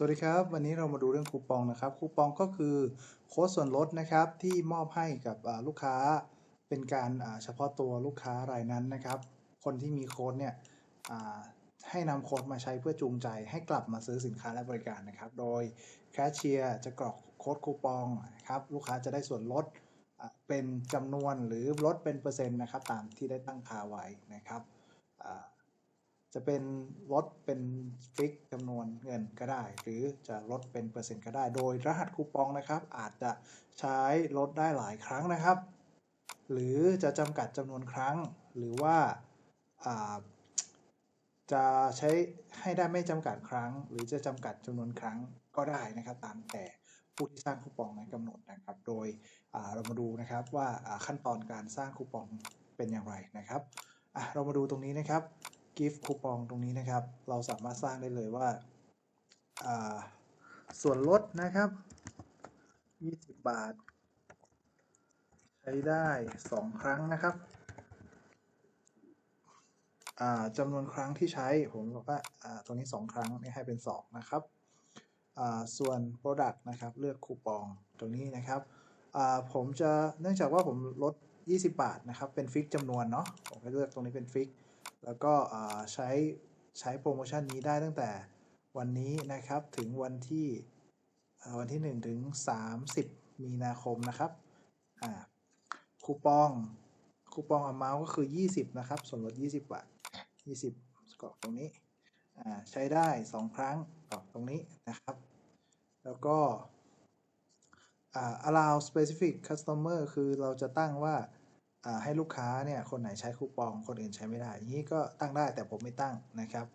สวัสดีครับ วันนี้เรามาดูเรื่องคูปองนะครับ คูปองก็คือโค้ดส่วนลดนะครับที่มอบให้กับลูกค้าเป็นการเฉพาะตัวลูกค้ารายนั้นนะครับ คนที่มีโค้ดเนี่ยให้นำโค้ดมาใช้เพื่อจูงใจให้กลับมาซื้อสินค้าและบริการนะครับ โดยแคชเชียร์จะกรอกโค้ดคูปองนะครับลูกค้าจะได้ส่วนลดเป็นจำนวนหรือลดเป็นเปอร์เซ็นต์นะครับตามที่ได้ตั้งค่าไว้นะครับ จะเป็นลดเป็นฟิกจำนวนเงินก็ได้ หรือจะลดเป็นเปอร์เซ็นต์ก็ได้ โดยรหัสคูปองนะครับ อาจจะใช้ลดได้หลายครั้งนะครับ หรือจะจำกัดจำนวนครั้ง หรือว่าาจะใช้ให้ได้ไม่จำกัดครั้ง หรือจะจำกัดจำนวนครั้งก็ได้นะครับ ตามแต่ผู้ที่สร้างคูปองนั้นกำหนดนะครับ โดยเรามาดูนะครับว่าาขั้นตอนการสร้างคูปองเป็นอย่างไรนะครับเรามาดูตรงนี้นะครับ กิฟต์คูปองตรงนี้นะครับ เราสามารถสร้างได้เลยว่าาส่วนลดนะครับ 20 บาท ใช้ได้ 2 ครั้งนะครับจำนวนครั้งที่ใช้ ผมบอกว่าตรงนี้ 2 ครั้งนี่ให้เป็น 2 นะครับ ส่วน Product นะครับ เลือกคูปองตรงนี้นะครับ ผมจะเนื่องจากว่าผมลด 20 บาทนะครับ เป็นฟิกจำนวนเนาะ ผมก็เลือกตรงนี้เป็นฟิก แล้วก็ใช้ใช้โปรโมชั่นนี้ได้ตั้งแต่วันนี้นะครับถึงวันที่วันที่ 1 ถึง 30 มีนาคมนะครับคูปองคูปอง amount ก็คือ 20 นะครับ ส่วนลด 20 บาท 20กรอกตรงนี้ใช้ได้ 2 ครั้งกรอกตรงนี้นะครับ แล้วก็อ่า allow specific customer คือเราจะตั้งว่า ให้ลูกค้าเนี่ยคนไหนใช้คูปองคนอื่นใช้ไม่ได้อย่างนี้ก็ตั้งได้แต่ผมไม่ตั้งนะครับ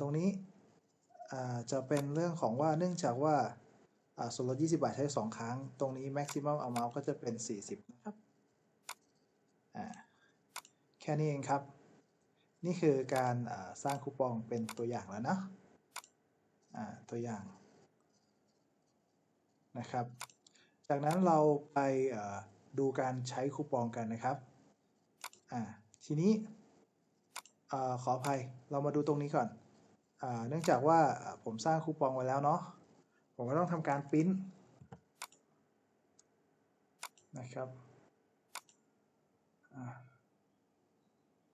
ตรงนี้จะเป็นเรื่องของว่าเนื่องจากว่าส่วนลด 20 บาทใช้ 2 ครั้ง ตรงนี้ maximum amount ก็จะเป็น 40 นะครับแค่นี้เองครับ นี่คือการสร้างคูปองเป็นตัวอย่างแล้วนะตัวอย่างนะครับ จากนั้นเราไป ดูการใช้คูปองกันนะครับอ่าทีนี้อขออภัยเรามาดูตรงนี้ก่อนอเนื่องจากว่าผมสร้างคูปองไว้แล้วเนาะผมก็ต้องทำการปริ้นนะครับ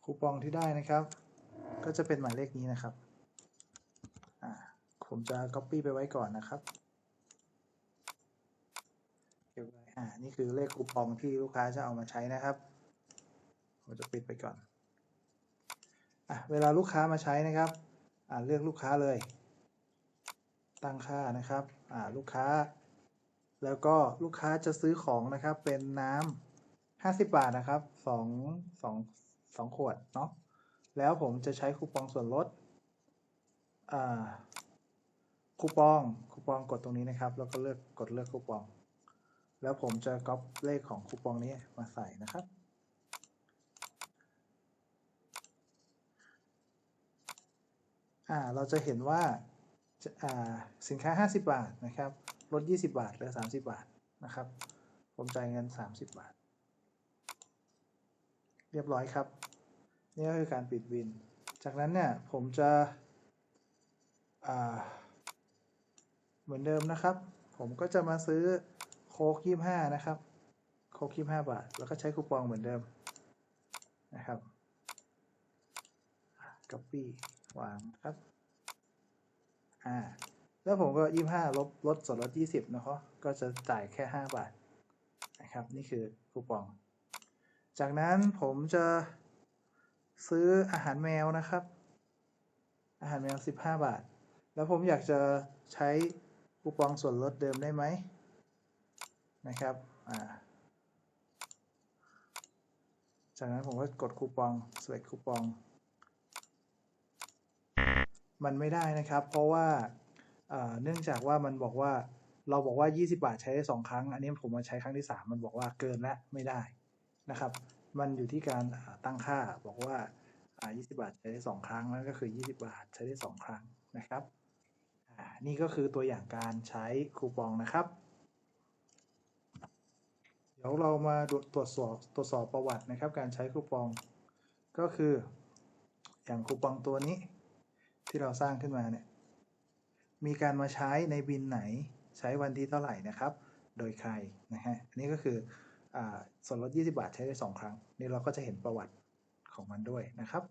คูปองที่ได้นะครับ ก็จะเป็นหมายเลขนี้นะครับผมจะ copy ไปไว้ก่อนนะครับ เก็บไว้อ่า นี่คือเลขคูปองที่ลูกค้าจะเอามาใช้นะครับผมจะปิดไปก่อน อะ เวลาลูกค้ามาใช้นะครับ อ่าเลือกลูกค้าเลย ตั้งค่านะครับ อ่า ลูกค้า แล้วก็ลูกค้าจะซื้อของนะครับ เป็นน้ำห้าสิบบาทนะครับสองสองสองขวดเนาะ แล้วผมจะใช้คูปองส่วนลด อ่าคูปองคูปองกดตรงนี้นะครับ แล้วก็เลือกกดเลือกคูปอง แล้วผมจะก๊อปเลขของคูปองนี้มาใส่นะครับ อ่า เราจะเห็นว่าจะอ่าสินค้า 50 บาทนะครับ ลด 20 บาทเหลือ 30 บาทนะครับ ผมจ่ายเงิน 30 บาท เรียบร้อยครับ นี่ก็คือการปิดวิน จากนั้นเนี่ยผมจะอ่าเหมือนเดิมนะครับ ผมก็จะมาซื้อ โค้กยี่ห้านะครับ โค้กยี่ห้าบาท แล้วก็ใช้คูปองเหมือนเดิมนะครับก๊อปปี้วางครับ อ่า แล้วผมก็ยี่ห้าลบลดส่วนลดยี่สิบนะครับก็จะจ่ายแค่ห้าบาทนะครับ นี่คือคูปอง จากนั้นผมจะซื้ออาหารแมวนะครับ อาหารแมวสิบห้าบาท แล้วผมอยากจะใช้คูปองส่วนลดเดิมได้ไหม นะครับจากนั้นผมก็กดคูปอง select คูปอง มันไม่ได้นะครับ เพราะว่าเนื่องจากว่ามันบอกว่าเราบอกว่า 20 บาทใช้ได้ 2 ครั้ง อันนี้ผมมาใช้ครั้งที่ 3 มันบอกว่าเกินและไม่ได้นะครับ มันอยู่ที่การตั้งค่าบอกว่า 20 บาทใช้ได้ 2 ครั้งนั่นก็คือ 20 บาทใช้ได้ 2 ครั้งนะครับ นี่ก็คือตัวอย่างการใช้คูปองนะครับ ดี๋ยวเรามาตรวจสอบตรวจสอบประวัตินะครับ การใช้คูปอง ก็คืออย่างคูปองตัวนี้ที่เราสร้างขึ้นมาเนี่ยมีการมาใช้ในบินไหนใช้วันที่เท่าไหร่นะครับ โดยใครนะฮะอันนี้ก็คืออส่วนลด 20 บาทใช้ได้ 2 ครั้ง นี่เราก็จะเห็นประวัติของมันด้วยนะครับ